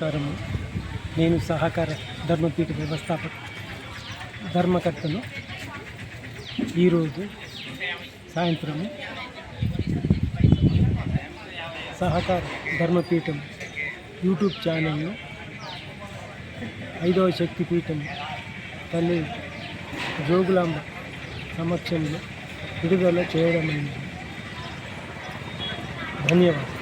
నమస్కారము. నేను సహకార ధర్మపీఠ వ్యవస్థాపక ధర్మకర్తను. ఈరోజు సాయంత్రము సహకార ధర్మపీఠం యూట్యూబ్ ఛానల్లో ఐదవ శక్తిపీఠం తల్లి జోగులాంబ సమక్షంలో విడుదల చేయడమైంది. ధన్యవాదాలు.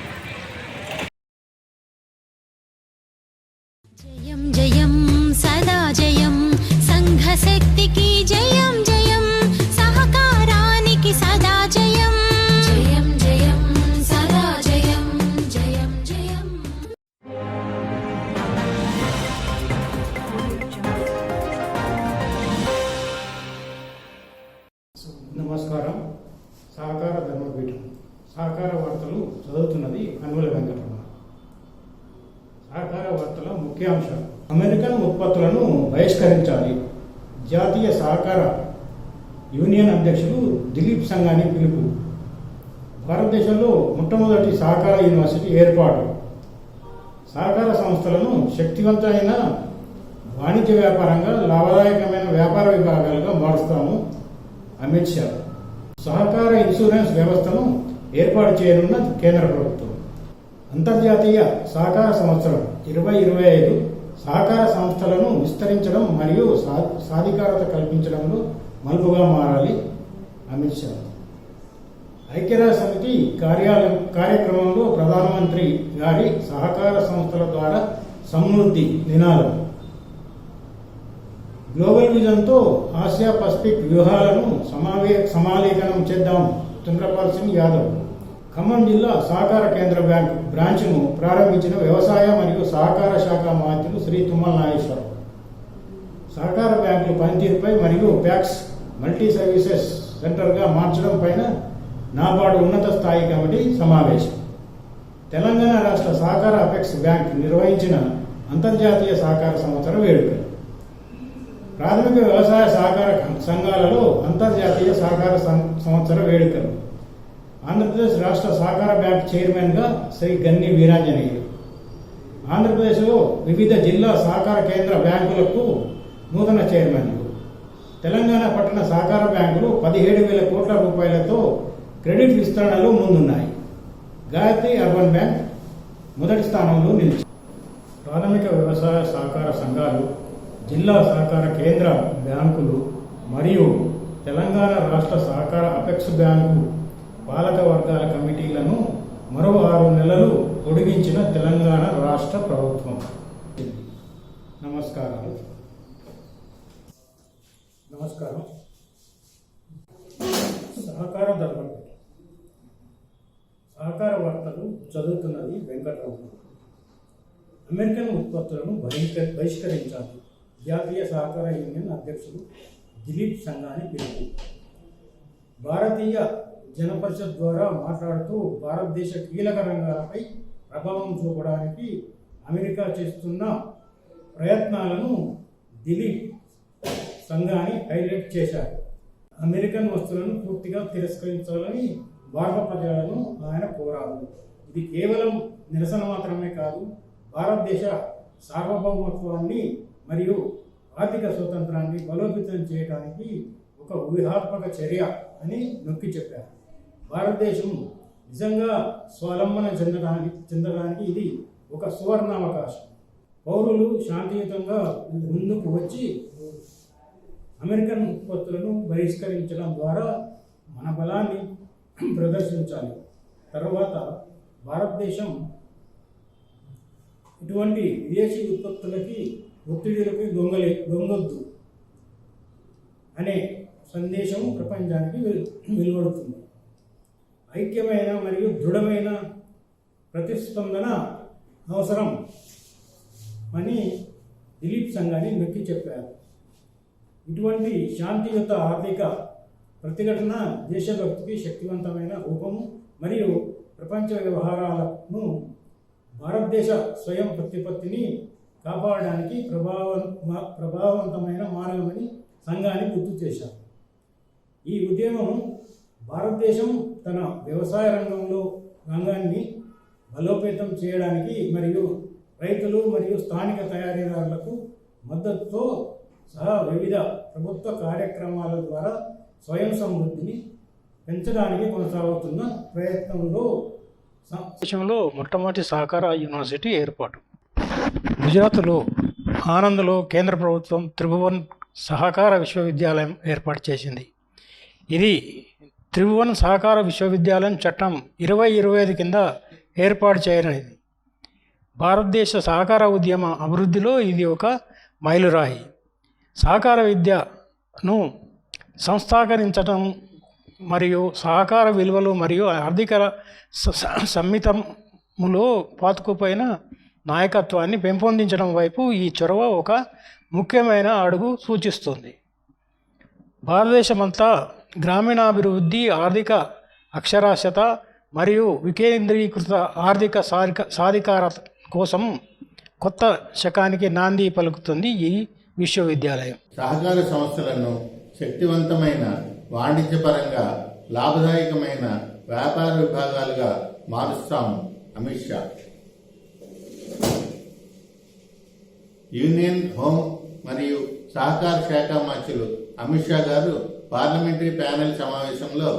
సహకార యూనియన్ అధ్యక్షులు దిలీప్ సంఘాని పిలుపు. భారతదేశంలో మొట్టమొదటి సహకార యూనివర్సిటీ ఏర్పాటు. సహకార సంస్థలను శక్తివంతమైన వాణిజ్య వ్యాపారంగా లాభదాయకమైన వ్యాపార విభాగాలుగా మారుస్తాము అమిత్ షా. సహకార ఇన్సూరెన్స్ వ్యవస్థను ఏర్పాటు చేయనున్న కేంద్ర ప్రభుత్వం. అంతర్జాతీయ సహకార సంవత్సరం ఇరవై ఇరవై ఐదు సహకార సంస్థలను విస్తరించడం మరియు సా- సాధికారత కల్పించడంలో మలుపుగా మారాలి అమిత్ షా. ఐక్యరాజ్య సమితి కార్యాలయం కార్యక్రమంలో ప్రధానమంత్రి గారి సహకార సంస్థల ద్వారా సమృద్ధి నినాదం గ్లోబల్ విజన్తో ఆసియా పసిఫిక్ వ్యూహాలను సమావే సమాలేఖనం చేద్దాం. చంద్రపాల్ సింగ్ యాదవ్. ఖమ్మం జిల్లా సహకార కేంద్ర బ్యాంక్ బ్రాంచ్ను ప్రారంభించిన వ్యవసాయ మరియు సహకార శాఖ మంత్రులు శ్రీ తుమ్మల నాగేశ్వరరావు. సహకార బ్యాంకుల పనితీరుపై మరియు ప్యాక్స్ మల్టీ సర్వీసెస్ సెంటర్గా మార్చడం పైన నాబార్డు ఉన్నత స్థాయి కమిటీ సమావేశం. తెలంగాణ రాష్ట్ర సహకార అపెక్స్ బ్యాంక్ నిర్వహించిన అంతర్జాతీయ సహకార సంవత్సర వేడుకలు ప్రాథమిక వ్యవసాయ సహకార సంఘాలలో అంతర్జాతీయ సహకార సం- సంవత్సర వేడుకలు. ఆంధ్రప్రదేశ్ రాష్ట్ర సహకార బ్యాంక్ చైర్మన్గా శ్రీ గన్ని వీరాంజనేయులు. ఆంధ్రప్రదేశ్లో వివిధ జిల్లా సహకార కేంద్ర బ్యాంకులకు నూతన చైర్మన్లు. తెలంగాణ పట్టణ సహకార బ్యాంకులు పదిహేడు వేల కోట్ల రూపాయలతో క్రెడిట్ విస్తరణలో ముందున్నాయి. గాయత్రి అర్బన్ బ్యాంక్ మొదటి స్థానంలో నిలిచి ప్రాథమిక వ్యవసాయ సహకార సంఘాలు జిల్లా సహకార కేంద్ర బ్యాంకులు మరియు తెలంగాణ రాష్ట్ర సహకార అపెక్స్ బ్యాంకు పాలక వర్గాల కమిటీలను మరో ఆరు నెలలు పొడిగించిన తెలంగాణ రాష్ట్ర ప్రభుత్వం. నమస్కారాలు నమస్కారం. సహకార ధర్మం. సహకార వార్తలు చదువుతున్నది వెంకటరావు. అమెరికన్ ఉత్పత్తులను బహిష్క- బహిష్కరించాలి. జాతీయ సహకార యూనియన్ అధ్యక్షుడు దిలీప్ సంఘాన్ని పిలుపు. భారతీయ జనపరిషత్ ద్వారా మాట్లాడుతూ భారతదేశ కీలక రంగాలపై ప్రభావం చూపడానికి అమెరికా చేస్తున్న ప్రయత్నాలను దిలీప్ సంఘాన్ని హైలైట్ చేశారు. అమెరికన్ వస్తువులను పూర్తిగా తిరస్కరించాలని భారత ప్రజలను ఆయన కోరారు. ఇది కేవలం నిరసన మాత్రమే కాదు భారతదేశ సార్వభౌమత్వాన్ని మరియు ఆర్థిక స్వతంత్రాన్ని బలోపేతం చేయడానికి ఒక వ్యూహాత్మక చర్య అని నొక్కి చెప్పారు. భారతదేశం నిజంగా స్వలంబన చెందడానికి చెందడానికి ఇది ఒక సువర్ణావకాశం. పౌరులు శాంతియుతంగా ముందుకు వచ్చి అమెరికన్ ఉత్పత్తులను బహిష్కరించడం ద్వారా మన బలాన్ని ప్రదర్శించాలి. తర్వాత భారతదేశం ఇటువంటి విదేశీ ఉత్పత్తులకి ఒత్తిడిలకి దొంగలే దొంగొద్దు అనే సందేశం ప్రపంచానికి వెలు- వెలువడుతుంది. ఐక్యమైన మరియు దృఢమైన ప్రతిస్పందన అవసరం అని దిలీప్ సంఘాన్ని నొక్కి చెప్పారు. ఇటువంటి శాంతియుత ఆర్థిక ప్రతిఘటన దేశభక్తికి శక్తివంతమైన రూపము మరియు ప్రపంచ వ్యవహారాలను భారతదేశ స్వయం ప్రతిపత్తిని కాపాడడానికి ప్రభావ ప్రభావవంతమైన మార్గమని సంఘాన్ని గుర్తు చేశారు. ఈ ఉద్యమం భారతదేశం తన వ్యవసాయ రంగంలో రంగాన్ని బలోపేతం చేయడానికి మరియు రైతులు మరియు స్థానిక తయారీదారులకు మద్దతుతో సహా వివిధ ప్రభుత్వ కార్యక్రమాల ద్వారా స్వయం సమృద్ధిని పెంచడానికి కొనసాగుతున్న ప్రయత్నంలో దేశంలో మొట్టమొదటి సహకార యూనివర్సిటీ ఏర్పాటు. గుజరాత్లో ఆనంద్లో కేంద్ర ప్రభుత్వం త్రిభువన్ సహకార విశ్వవిద్యాలయం ఏర్పాటు చేసింది. ఇది త్రిభువన్ సహకార విశ్వవిద్యాలయం చట్టం ఇరవై ఇరవై ఐదు కింద ఏర్పాటు చేయనది. భారతదేశ సహకార ఉద్యమ అభివృద్ధిలో ఇది ఒక మైలురాయి. సహకార విద్యను సంస్థాకరించడం మరియు సహకార విలువలు మరియు ఆర్థిక స- స- సమ్మితములో పాతుకుపోయిన నాయకత్వాన్ని పెంపొందించడం వైపు ఈ చొరవ ఒక ముఖ్యమైన అడుగు సూచిస్తుంది. భారతదేశమంతా గ్రామీణాభివృద్ధి ఆర్థిక అక్షరాస్యత మరియు వికేంద్రీకృత ఆర్థిక సాధిక సాధికారత కోసం కొత్త శకానికి నాంది పలుకుతుంది ఈ విశ్వవిద్యాలయం. సహకార సంస్థలను శక్తివంతమైన వాణిజ్యపరంగా లాభదాయకమైన వ్యాపార విభాగాలుగా మారుస్తాము అమిత్ షా. యూనియన్ హోం మరియు సహకార శాఖ మంత్రులు అమిత్ షా గారు పార్లమెంటరీ ప్యానెల్ సమావేశంలో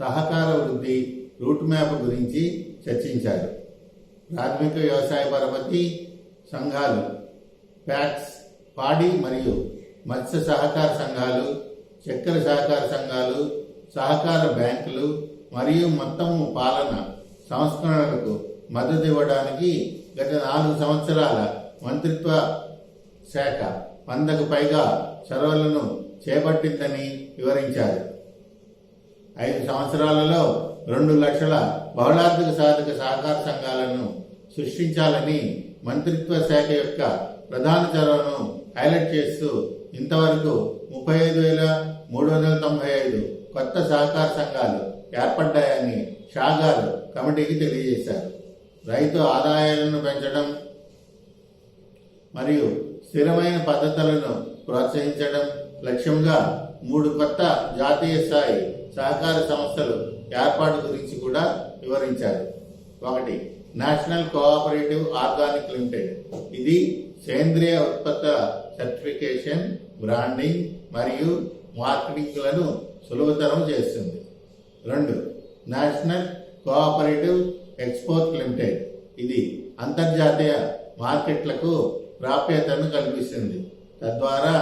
సహకార వృద్ధి రూట్ మ్యాప్ గురించి చర్చించారు. ప్రాథమిక వ్యవసాయ పరపతి సంఘాలు ప్యాక్స్ పాడి మరియు మత్స్య సహకార సంఘాలు చక్కెర సహకార సంఘాలు సహకార బ్యాంకులు మరియు మొత్తం పాలన సంస్కరణలకు మద్దతు ఇవ్వడానికి గత నాలుగు సంవత్సరాల మంత్రిత్వ శాఖ వందకు పైగా చొరవలను చేపట్టిందని వివరించారు. ఐదు సంవత్సరాలలో రెండు లక్షల బహుళార్థిక సాధక సహకార సంఘాలను సృష్టించాలని మంత్రిత్వ శాఖ యొక్క ప్రధాన చొరవను హైలైట్ చేస్తూ ఇంతవరకు ముప్పై ఐదు వేల మూడు వందల తొంభై ఐదు కొత్త సహకార సంఘాలు ఏర్పడ్డాయని షాగారు కమిటీకి తెలియజేశారు. రైతు ఆదాయాలను పెంచడం మరియు స్థిరమైన పద్ధతులను ప్రోత్సహించడం లక్ష్యంగా మూడు కొత్త జాతీయ స్థాయి సహకార సంస్థలు ఏర్పాటు గురించి కూడా వివరించారు. ఒకటి నేషనల్ కోఆపరేటివ్ ఆర్గానిక్ లిమిటెడ్. ఇది సేంద్రియ ఉత్పత్తుల సర్టిఫికేషన్ బ్రాండింగ్ మరియు మార్కెటింగ్లను సులభతరం చేస్తుంది. రెండు నేషనల్ కోఆపరేటివ్ ఎక్స్పోర్ట్ లిమిటెడ్. ఇది అంతర్జాతీయ మార్కెట్లకు ప్రాప్యతను కల్పిస్తుంది. తద్వారా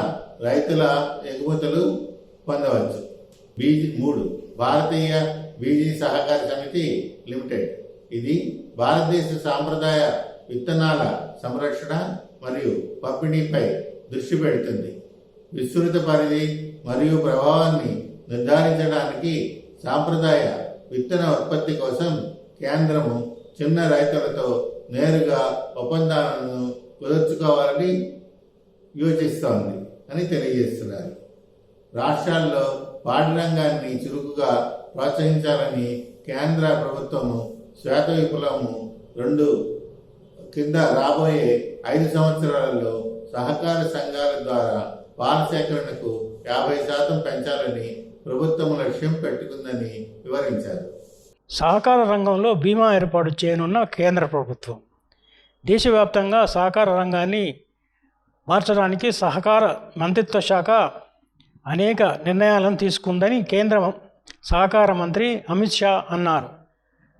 రైతుల ఎగుమతులు పొందవచ్చు. బీజీ మూడు భారతీయ బీజీ సహకార సమితి లిమిటెడ్. ఇది భారతదేశ సాంప్రదాయ విత్తనాల సంరక్షణ మరియు పంపిణీపై దృష్టి పెడుతుంది. విస్తృత పరిధి మరియు ప్రభావాన్ని నిర్ధారించడానికి సాంప్రదాయ విత్తన ఉత్పత్తి కోసం కేంద్రము చిన్న రైతులతో నేరుగా ఒప్పందాలను కుదుర్చుకోవాలని యోచిస్తోంది అని తెలియజేస్తున్నారు. రాష్ట్రాల్లో పాడి రంగాన్ని చురుకుగా ప్రోత్సహించాలని కేంద్ర ప్రభుత్వము శ్వేత విప్లవము రెండు కింద రాబోయే ఐదు సంవత్సరాలలో సహకార సంఘాల ద్వారా పాల సేకరణకు యాభై శాతం పెంచాలని ప్రభుత్వం లక్ష్యం పెట్టుకుందని వివరించారు. సహకార రంగంలో బీమా ఏర్పాటు చేయనున్న కేంద్ర ప్రభుత్వం. దేశవ్యాప్తంగా సహకార రంగాన్ని మార్చడానికి సహకార మంత్రిత్వ శాఖ అనేక నిర్ణయాలను తీసుకుందని కేంద్ర సహకార మంత్రి అమిత్ షా అన్నారు.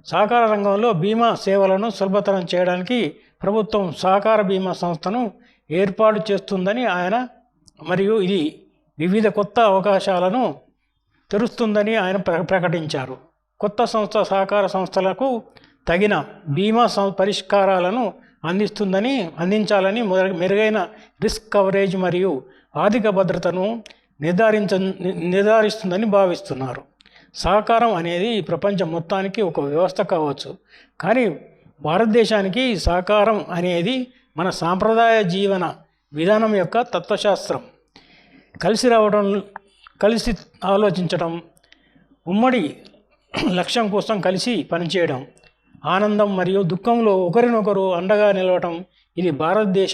సహకార రంగంలో బీమా సేవలను సులభతరం చేయడానికి ప్రభుత్వం సహకార బీమా సంస్థను ఏర్పాటు చేస్తుందని ఆయన మరియు ఇది వివిధ కొత్త అవకాశాలను తెరుస్తుందని ఆయన ప్ర- ప్రకటించారు. కొత్త సంస్థ సహకార సంస్థలకు తగిన బీమా సం- పరిష్కారాలను అందిస్తుందని అందించాలని మెరుగైన రిస్క్ కవరేజ్ మరియు ఆర్థిక భద్రతను నిర్ధారించ నిర్ధారిస్తుందని భావిస్తున్నారు. సహకారం అనేది ప్రపంచం మొత్తానికి ఒక వ్యవస్థ కావచ్చు. కానీ భారతదేశానికి సహకారం అనేది మన సాంప్రదాయ జీవన విధానం యొక్క తత్వశాస్త్రం. కలిసి రావడం కలిసి ఆలోచించడం ఉమ్మడి లక్ష్యం కోసం కలిసి పనిచేయడం ఆనందం మరియు దుఃఖంలో ఒకరినొకరు అండగా నిలవటం ఇది భారతదేశ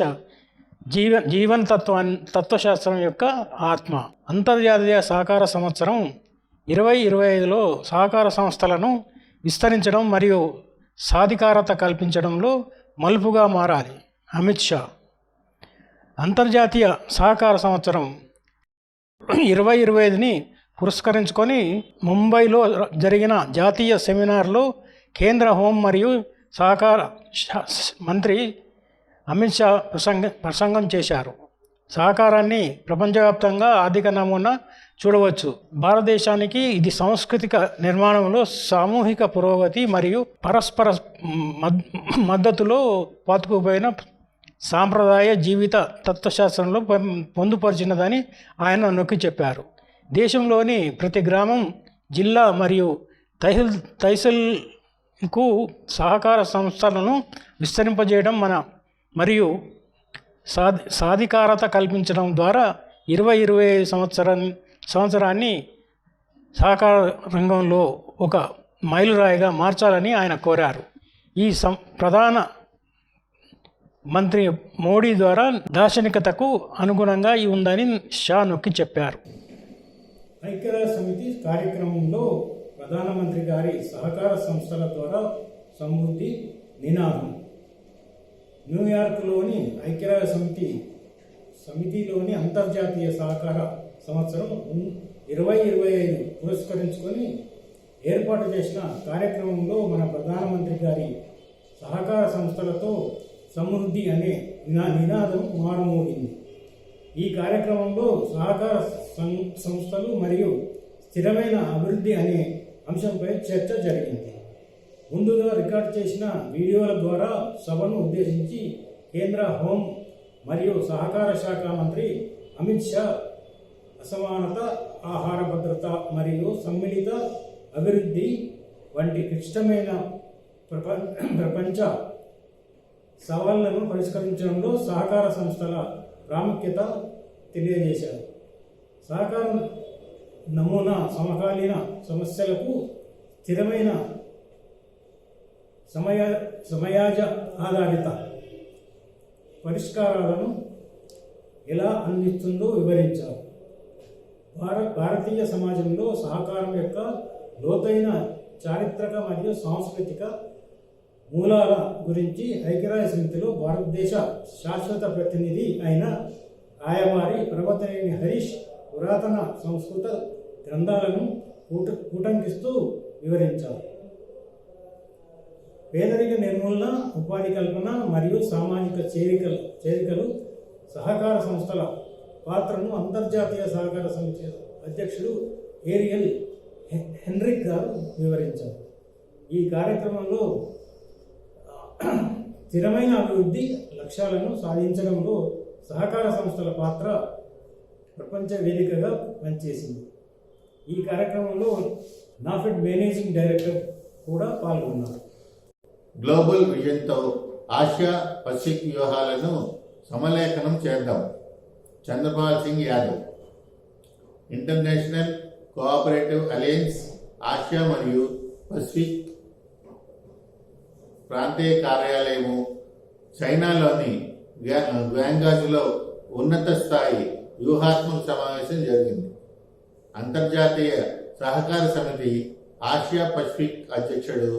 జీవ జీవన తత్వా తత్వశాస్త్రం యొక్క ఆత్మ. అంతర్జాతీయ సహకార సంవత్సరం ఇరవై ఇరవై ఐదులో సహకార సంస్థలను విస్తరించడం మరియు సాధికారత కల్పించడంలో మలుపుగా మారాలి. అమిత్ షా. అంతర్జాతీయ సహకార సంవత్సరం ఇరవై ఇరవై ఐదుని పురస్కరించుకొని ముంబైలో జరిగిన జాతీయ సెమినార్లో కేంద్ర హోం మరియు సహకార మంత్రి అమిత్ షా ప్రసంగ ప్రసంగం చేశారు. సహకారాన్ని ప్రపంచవ్యాప్తంగా ఆర్థిక నమూనా చూడవచ్చు. భారతదేశానికి ఇది సాంస్కృతిక నిర్మాణంలో సామూహిక పురోగతి మరియు పరస్పర మద్- మద్దతులో పాతుకుపోయిన సాంప్రదాయ జీవిత తత్వశాస్త్రంలో పొందుపరిచినదని ఆయన నొక్కి చెప్పారు. దేశంలోని ప్రతి గ్రామం జిల్లా మరియు తహసిల్ కు సహకార సంస్థలను విస్తరింపజేయడం మన మరియు సాధి సాధికారత కల్పించడం ద్వారా ఇరవై ఇరవై ఐదు సంవత్సరం సంవత్సరాన్ని సహకార రంగంలో ఒక మైలురాయిగా మార్చాలని ఆయన కోరారు. ఈ సం ప్రధాన మంత్రి మోడీ ద్వారా దార్శనికతకు అనుగుణంగా ఉందని షా నొక్కి చెప్పారు. ఐక్యరాజ్య సమితి కార్యక్రమంలో ప్రధానమంత్రి గారి సహకార సంస్థల ద్వారా సమృద్ధి నినాదం. న్యూయార్క్లోని ఐక్యరాజ్య సమితి సమితిలోని అంతర్జాతీయ సహకార సంవత్సరం ఇరవై ఇరవై ఐదు పురస్కరించుకొని ఏర్పాటు చేసిన కార్యక్రమంలో మన ప్రధానమంత్రి గారి సహకార సంస్థలతో సమృద్ధి అనే నినా- నినాదం మారుమోగింది. ఈ కార్యక్రమంలో సహకార సంస్థలు మరియు స్థిరమైన అభివృద్ధి అనే అంశంపై చర్చ జరిగింది. ముందుగా రికార్డ్ చేసిన వీడియోల ద్వారా సభను ఉద్దేశించి కేంద్ర హోం మరియు సహకార శాఖ మంత్రి అమిత్ షా అసమానత ఆహార భద్రత మరియు సమ్మిళిత అభివృద్ధి వంటి క్లిష్టమైన ప్రపంచ ప్రపంచ సవాళ్ళను పరిష్కరించడంలో సహకార సంస్థల ప్రాముఖ్యత తెలియజేశారు. సహకారం నమూనా సమకాలీన సమస్యలకు స్థిరమైన సమయ సమయాజ ఆధారిత పరిష్కారాలను ఎలా అందిస్తుందో వివరించారు. భారత భారతీయ సమాజంలో సహకారం యొక్క లోతైన చారిత్రక మరియు సాంస్కృతిక మూలాల గురించి ఐక్యరాజ్య సమితిలో భారతదేశ శాశ్వత ప్రతినిధి అయిన రాయవారి పర్వతనేని హరీష్ పురాతన సంస్కృత గ్రంథాలను కూట కూటంకిస్తూ వివరించారు. పేదరిక నిర్మూలన ఉపాధి కల్పన మరియు సామాజిక చేరికలు చేరికలు సహకార సంస్థల పాత్రను అంతర్జాతీయ సహకార సమితి అధ్యక్షుడు ఏరియల్ హెన్రిక్ గారు వివరించారు. ఈ కార్యక్రమంలో స్థిరమైన అభివృద్ధి లక్ష్యాలను సాధించడంలో సహకార సంస్థల పాత్ర ప్రపంచ వేదికగా పనిచేసింది. ఈ కార్యక్రమంలో నాఫెడ్ మేనేజింగ్ డైరెక్టర్ కూడా పాల్గొన్నారు. గ్లోబల్ విజన్తో ఆసియా పసిఫిక్ వ్యూహాలను సమలేఖనం చేద్దాం. Chandrapal Singh Yadav International Cooperative Alliance Asia మరియు పసిఫిక్ ప్రాంతీయ కార్యాలయము చైనాలోని గ్వా- ఉన్నత స్థాయి వ్యూహాత్మక సమావేశం జరిగింది. అంతర్జాతీయ సహకార సమితి ఆసియా పసిఫిక్ అధ్యక్షుడు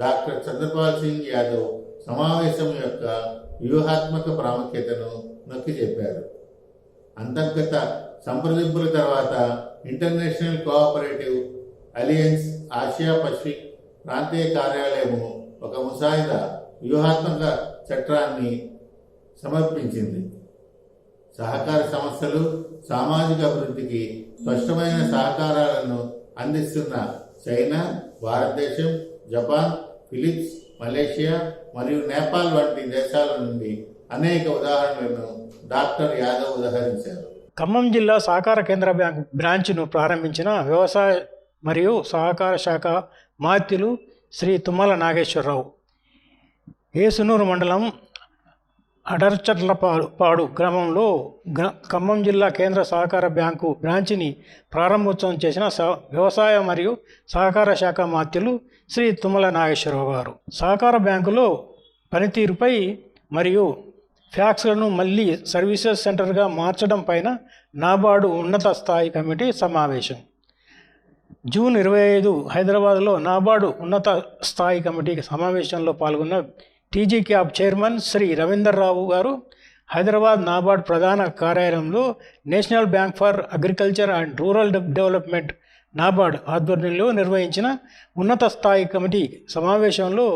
డాక్టర్ చంద్రపాల్ సింగ్ యాదవ్ సమావేశం యొక్క వ్యూహాత్మక ప్రాముఖ్యతను నొక్కి చెప్పారు. అంతర్గత సంప్రదింపుల తర్వాత International Cooperative Alliance Asia Pacific ప్రాంతీయ కార్యాలయము ఒక ముసాయిదా వ్యూహాత్మక చట్టాన్ని సమర్పించింది. సహకార సంస్థలు సామాజిక అభివృద్ధికి స్పష్టమైన సహకారాలను అందిస్తున్న చైనా భారతదేశం జపాన్ ఫిలిప్స్ మలేషియా మరియు నేపాల్ వంటి దేశాల నుండి అనేక ఉదాహరణలను డాక్టర్ యాదవ్ ఉదహరించారు. ఖమ్మం జిల్లా సహకార కేంద్ర బ్యాంక్ బ్రాంచ్ను ప్రారంభించిన వ్యవసాయ మరియు సహకార శాఖ మాత్యులు శ్రీ తుమ్మల నాగేశ్వరరావు. ఏసునూరు మండలం అడర్చర్లపాడు పాడు గ్రామంలో గ్ర- ఖమ్మం జిల్లా కేంద్ర సహకార బ్యాంకు బ్రాంచిని ప్రారంభోత్సవం చేసిన స- వ్యవసాయ మరియు సహకార శాఖ మాత్యులు శ్రీ తుమ్మల నాగేశ్వరరావు గారు. సహకార బ్యాంకులో పనితీరుపై మరియు ఫ్యాక్స్లను మళ్ళీ సర్వీసెస్ సెంటర్గా మార్చడం పైన నాబార్డు ఉన్నత స్థాయి కమిటీ సమావేశం. జూన్ ఇరవై ఐదు హైదరాబాద్లో నాబార్డు ఉన్నత స్థాయి కమిటీ సమావేశంలో పాల్గొన్న TG CAB chairman Shri Ravinder Rao గారు హైదరాబాద్ నాబార్డ్ ప్రధాన కార్యాలయంలో National Bank for Agriculture and Rural Development NABARD ఆధ్వర్యంలో నిర్వహించిన ఉన్నత స్థాయి కమిటీ సమావేశంలో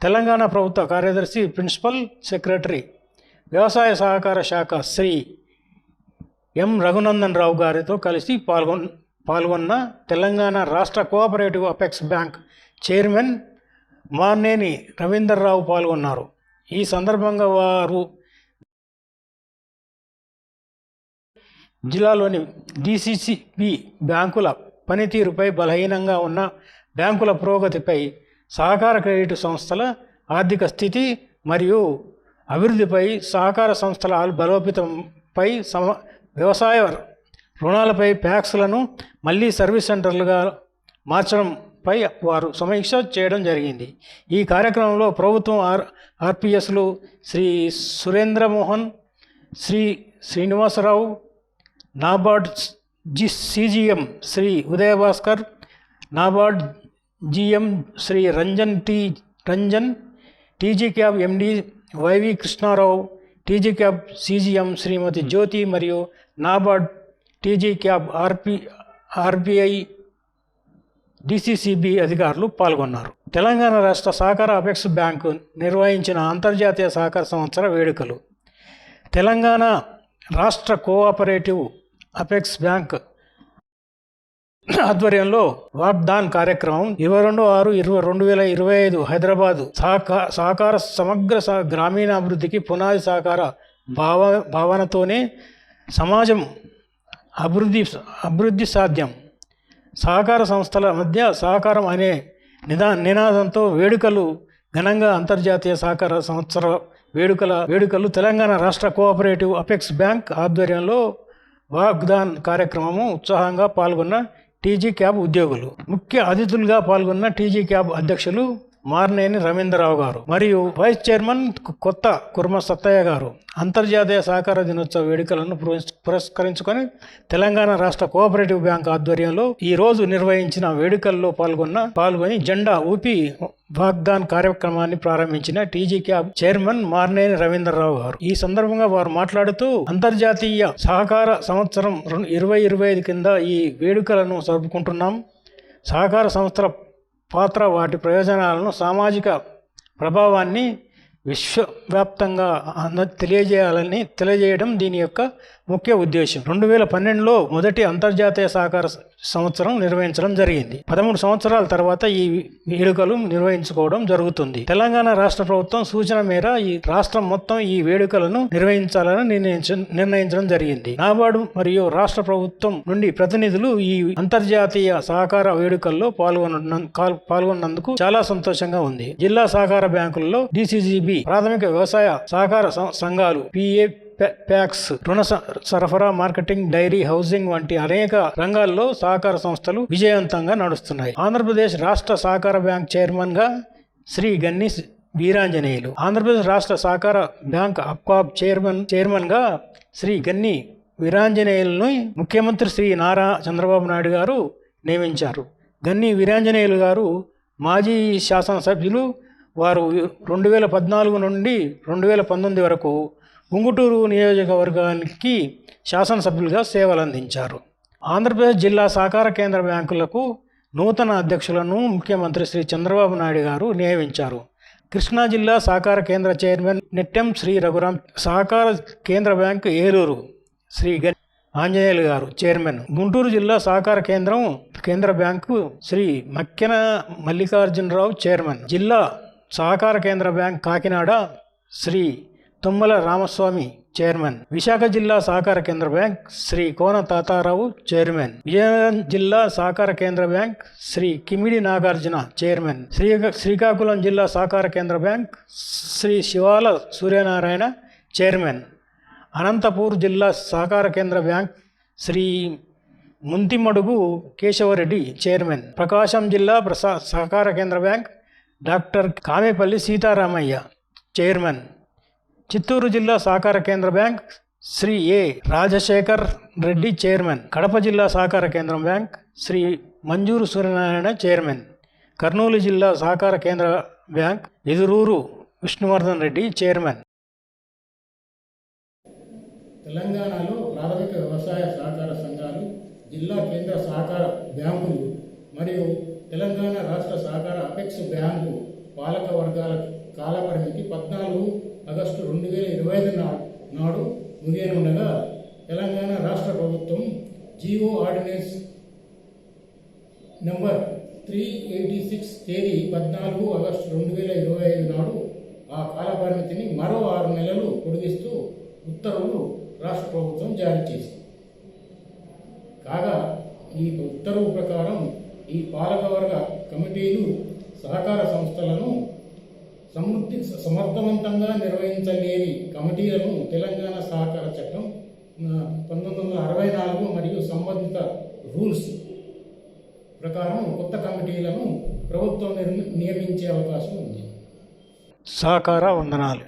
తెలంగాణ ప్రభుత్వ కార్యదర్శి ప్రిన్సిపల్ సెక్రటరీ వ్యవసాయ సహకార శాఖ శ్రీ ఎం రఘునందన్ రావు గారితో కలిసి పాల్గొన్ పాల్గొన్న తెలంగాణ రాష్ట్ర cooperative apex bank chairman Marneni Ravinder Rao పాల్గొన్నారు. ఈ సందర్భంగా వారు జిల్లాలోని డిసిసిబి బ్యాంకుల పనితీరుపై బలహీనంగా ఉన్న బ్యాంకుల పురోగతిపై సహకార క్రెడిట్ సంస్థల ఆర్థిక స్థితి మరియు అభివృద్ధిపై సహకార సంస్థల బలోపేతంపై సమ వ్యవసాయ రుణాలపై ప్యాక్స్లను మళ్ళీ సర్వీస్ సెంటర్లుగా మార్చడం పై వారు సమీక్ష చేయడం జరిగింది. ఈ కార్యక్రమంలో ప్రభుత్వం R ఆర్పిఎస్లు Shri Surendra Mohan Shri Srinivasa Rao NABARD G CGM Shri Uday Bhaskar NABARD GM Shri Ranjan T Ranjan TG CAB MD YV Krishna Rao TG CAB CGM Shrimati Jyoti మరియు NABARD TG CAB RP RBI DCCB అధికారులు పాల్గొన్నారు. తెలంగాణ రాష్ట్ర సహకార apex bank నిర్వహించిన అంతర్జాతీయ సహకార సంవత్సర వేడుకలు. తెలంగాణ రాష్ట్ర కోఆపరేటివ్ అపెక్స్ బ్యాంక్ ఆధ్వర్యంలో వాగ్దాన్ కార్యక్రమం ఇరవై రెండు ఆరు ఇరవై రెండు వేల ఇరవై ఐదు హైదరాబాదు సహకార సహకార సమగ్ర సహ- గ్రామీణాభివృద్ధికి పునాది సహకార భావ భావనతోనే సమాజం అభివృద్ధి అభివృద్ధి సాధ్యం. సహకార సంస్థల మధ్య సహకారం అనే నిదా నినాదంతో వేడుకలు ఘనంగా అంతర్జాతీయ సహకార సంవత్సర వేడుకల వేడుకలు తెలంగాణ రాష్ట్ర కోఆపరేటివ్ అపెక్స్ బ్యాంక్ ఆధ్వర్యంలో వాగ్దాన్ కార్యక్రమము ఉత్సాహంగా పాల్గొన్న టీజీ క్యాబ్ ఉద్యోగులు. ముఖ్య అతిథులుగా పాల్గొన్న టీజీ క్యాబ్ అధ్యక్షులు మార్నేని రవీంద్రరావు గారు మరియు వైస్ చైర్మన్ కొత్త కుర్మ సత్తయ్య గారు. అంతర్జాతీయ సహకార దినోత్సవ వేడుకలను పురస్- పురస్కరించుకొని తెలంగాణ రాష్ట్ర కోఆపరేటివ్ బ్యాంక్ ఆధ్వర్యంలో ఈ రోజు నిర్వహించిన వేడుకల్లో పాల్గొన్న పాల్గొని జెండా ఊపి వాగ్దాన్ కార్యక్రమాన్ని ప్రారంభించిన TG CAB chairman Marneni Ravindra Rao గారు. ఈ సందర్భంగా వారు మాట్లాడుతూ అంతర్జాతీయ సహకార సంవత్సరం రెండు- ఇరవై ఇరవై ఐదు కింద ఈ వేడుకలను జరుపుకుంటున్నాం. సహకార సంస్థల పాత్ర వాటి ప్రయోజనాలను సామాజిక ప్రభావాన్ని విశ్వవ్యాప్తంగా అంద తెలియజేయాలని తెలియజేయడం దీని యొక్క ముఖ్య ఉద్దేశం. రెండు వేల పన్నెండులో మొదటి అంతర్జాతీయ సహకార సంవత్సరం నిర్వహించడం జరిగింది. పదమూడు సంవత్సరాల తర్వాత ఈ వేడుకలు నిర్వహించుకోవడం జరుగుతుంది. తెలంగాణ రాష్ట్ర ప్రభుత్వం సూచన మేర ఈ రాష్ట్రం మొత్తం ఈ వేడుకలను నిర్వహించాలని నిర్ణయించ నిర్ణయించడం జరిగింది. నాబార్డు మరియు రాష్ట్ర ప్రభుత్వం నుండి ప్రతినిధులు ఈ అంతర్జాతీయ సహకార వేడుకల్లో పాల్గొన్న పాల్గొన్నందుకు చాలా సంతోషంగా ఉంది. జిల్లా సహకార బ్యాంకుల్లో డిసిజిబి ప్రాథమిక వ్యవసాయ సహకార సం- సంఘాలు పిఏ ప్యాక్స్ రుణ స- సరఫరా మార్కెటింగ్ డైరీ హౌసింగ్ వంటి అనేక రంగాల్లో సహకార సంస్థలు విజయవంతంగా నడుస్తున్నాయి. ఆంధ్రప్రదేశ్ రాష్ట్ర సహకార బ్యాంక్ చైర్మన్గా శ్రీ గన్ని వీరాంజనేయులు. ఆంధ్రప్రదేశ్ రాష్ట్ర సహకార బ్యాంక్ అప్కాబ్ చైర్మన్ చైర్మన్గా శ్రీ గన్ని వీరాంజనేయులను ముఖ్యమంత్రి శ్రీ నారా చంద్రబాబు నాయుడు గారు నియమించారు. గన్ని వీరాంజనేయులు గారు మాజీ శాసనసభ్యులు. వారు రెండు వేల పద్నాలుగు నుండి రెండు వేల పంతొమ్మిది వరకు ఉంగుటూరు నియోజకవర్గానికి శాసనసభ్యులుగా సేవలు అందించారు ఆంధ్రప్రదేశ్ జిల్లా సహకార కేంద్ర బ్యాంకులకు నూతన అధ్యక్షులను ముఖ్యమంత్రి శ్రీ చంద్రబాబు నాయుడు గారు నియమించారు. కృష్ణా జిల్లా సహకార కేంద్ర చైర్మన్ నిట్టెం శ్రీ రఘురాం సహకార కేంద్ర బ్యాంకు ఏలూరు శ్రీ గ ఆంజనేయులు గారు చైర్మన్. గుంటూరు జిల్లా సహకార కేంద్రం కేంద్ర బ్యాంకు శ్రీ మక్కెన మల్లికార్జునరావు చైర్మన్. జిల్లా సహకార కేంద్ర బ్యాంక్ కాకినాడ శ్రీ తుమ్మల రామస్వామి చైర్మన్. విశాఖ జిల్లా సహకార కేంద్ర బ్యాంక్ శ్రీ కోన తాతారావు చైర్మన్. విజయనగరం జిల్లా సహకార కేంద్ర బ్యాంక్ శ్రీ కిమిడి నాగార్జున చైర్మన్. శ్రీ శ్రీకాకుళం జిల్లా సహకార కేంద్ర బ్యాంక్ శ్రీ శివాల సూర్యనారాయణ చైర్మన్. అనంతపూర్ జిల్లా సహకార కేంద్ర బ్యాంక్ శ్రీ ముంతిమడుగు కేశవరెడ్డి చైర్మన్. ప్రకాశం జిల్లా ప్రసా సహకార కేంద్ర bank doctor Kamepalli Sitaramaiah chairman. Chittoor జిల్లా సహకార కేంద్ర bank Shri A Rajasekhar Reddy chairman. Kadapa జిల్లా సహకార కేంద్రం బ్యాంక్ శ్రీ మంజూరు సూర్యనారాయణ చైర్మన్. కర్నూలు జిల్లా సహకార కేంద్ర బ్యాంక్ ఎదురూరు విష్ణువర్ధన్ రెడ్డి చైర్మన్. తెలంగాణలో ప్రాథమిక వ్యవసాయ సహకార సంఘాలు జిల్లా కేంద్ర సహకార బ్యాంకులు మరియు తెలంగాణ రాష్ట్ర సహకార అపెక్స్ బ్యాంకు పాలక వర్గాల కాలపరిమితి పద్నాలుగు ఆగస్టు రెండు వేల ఇరవై ఐదు నాడు నాడు ముగియనుండగా తెలంగాణ రాష్ట్ర ప్రభుత్వం GO ordinance number three eighty six తేదీ పద్నాలుగు ఆగస్టు రెండు వేల ఇరవై ఐదు నాడు ఆ కాలపరిమితిని మరో ఆరు నెలలు పొడిగిస్తూ ఉత్తర్వులు రాష్ట్ర ప్రభుత్వం జారీ చేసింది. కాగా ఈ ఉత్తర్వు ప్రకారం ఈ పాలకవర్గ కమిటీలు సహకార సంస్థలను సమృద్ధి సమర్థవంతంగా నిర్వహించలేని కమిటీలను తెలంగాణ సహకార చట్టం పంతొమ్మిది వందల అరవై నాలుగు మరియు సంబంధిత రూల్స్ ప్రకారం కొత్త కమిటీలను ప్రభుత్వం నిర్మి- నియమించే అవకాశం ఉంది. సహకార వందనాలు.